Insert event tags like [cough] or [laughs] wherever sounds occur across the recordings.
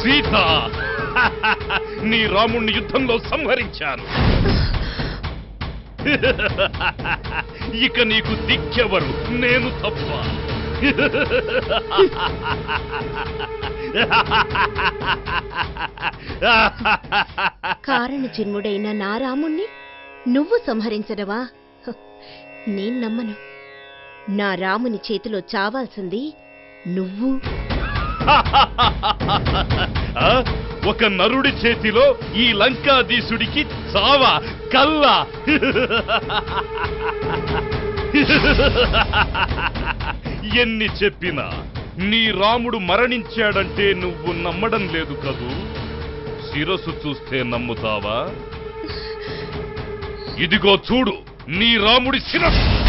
సీత నీ రాముణ్ణి యుద్ధంలో సంహరించాను. ఇక నీకు దిక్కెవరు? నేను తప్ప. కారణ జన్ముడైన నా రాముణ్ణి నువ్వు సంహరించడవా హ, నేను నమ్మను. నా రాముని చేతిలో చావాల్సింది నువ్వు. [laughs] ఆ? ఒక నరుడి చేతిలో ఈ లంకాధీశుడికి చావా కల్లా. [laughs] ఎన్ని చెప్పినా నీ రాముడు మరణించాడంటే నువ్వు నమ్మడం లేదు కదూ? శిరసు చూస్తే నమ్ముతావా? ఇదిగో చూడు. నీ రాముడి శిరస్సు.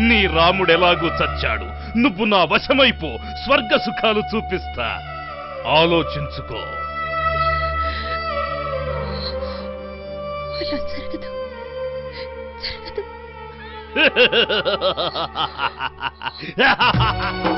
నీ రాముడెలాగూ చచ్చాడు. నువ్వు నా వశమైపో. స్వర్గ సుఖాలు చూపిస్తా. ఆలోచించుకో. జరగదు. [laughs]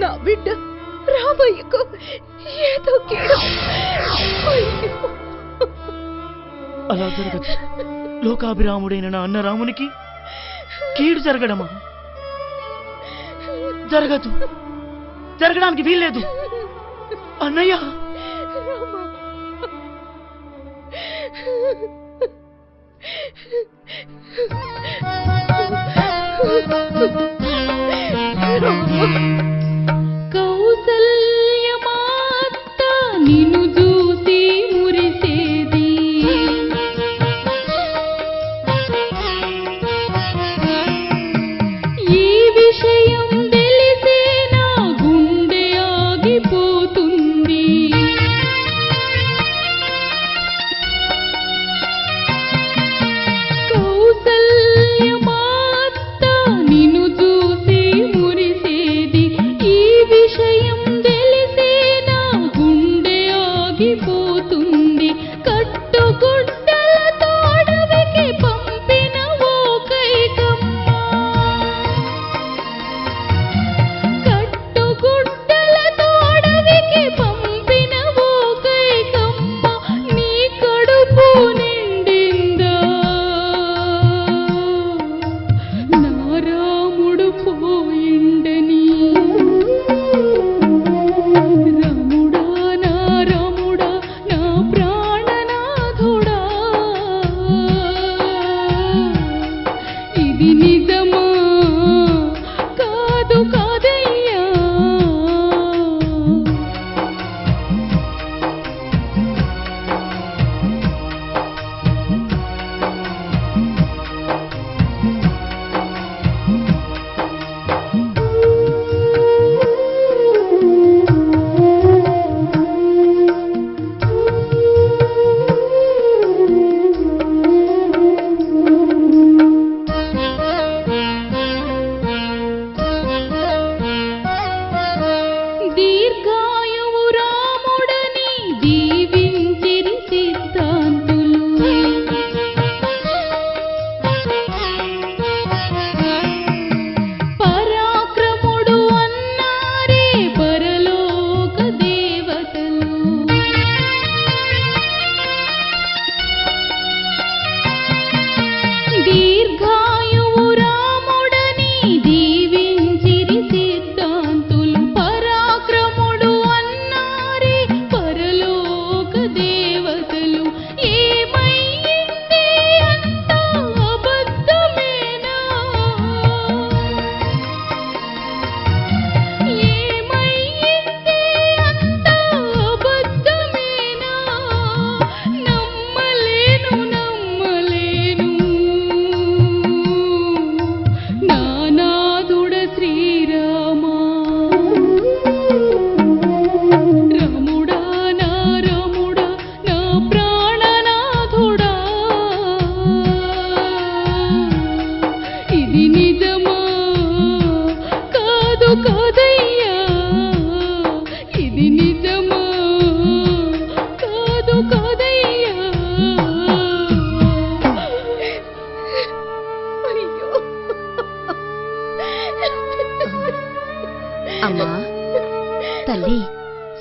నా బిడ్డ రామయ్యకు ఏదో కీడు. అలా జరగదు. లోకాభిరాముడైన నా అన్న రామునికి కీడు జరగడమా? జరగదు. జరగడానికి వీల్లేదు. అన్నయ్య! కౌసల్యమాత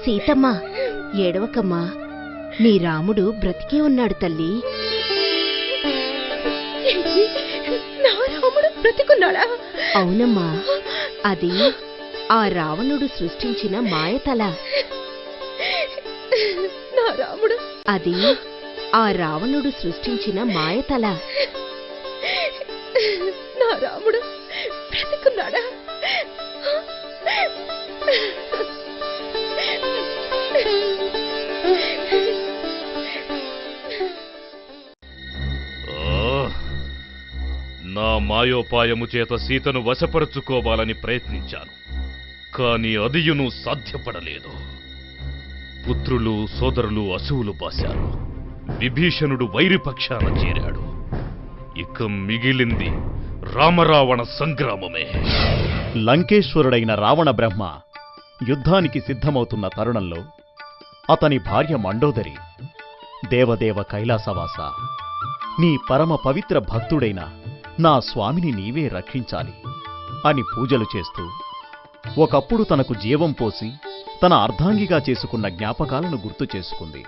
సీతమ్మా ఏడవకమ్మా. నీ రాముడు బ్రతికే ఉన్నాడు తల్లి. నా రాముడు బ్రతికున్నాడా? అవునమ్మా అది ఆ రావణుడు సృష్టించిన మాయతల. నా రాముడు. అది ఆ రావణుడు సృష్టించిన మాయతల. నా రాముడు. నా మాయోపాయము చేత సీతను వశపరుచుకోవాలని ప్రయత్నించాను. కాని అదియును సాధ్యపడలేదు. పుత్రులు సోదరులు అసువులు బాశారు. విభీషణుడు వైరిపక్షాన చేరాడు. ఇక మిగిలింది రామరావణ సంగ్రామమే. లంకేశ్వరుడైన రావణ బ్రహ్మ యుద్ధానికి సిద్ధమవుతున్న తరుణంలో అతని భార్య మండోదరి దేవదేవ కైలాసవాస నీ పరమ పవిత్ర భక్తుడైన నా స్వామిని నీవే రక్షించాలి అని పూజలు చేస్తూ ఒకప్పుడు తనకు జీవం పోసి తన అర్ధాంగిగా చేసుకున్న జ్ఞాపకాలను గుర్తు చేసుకుంది.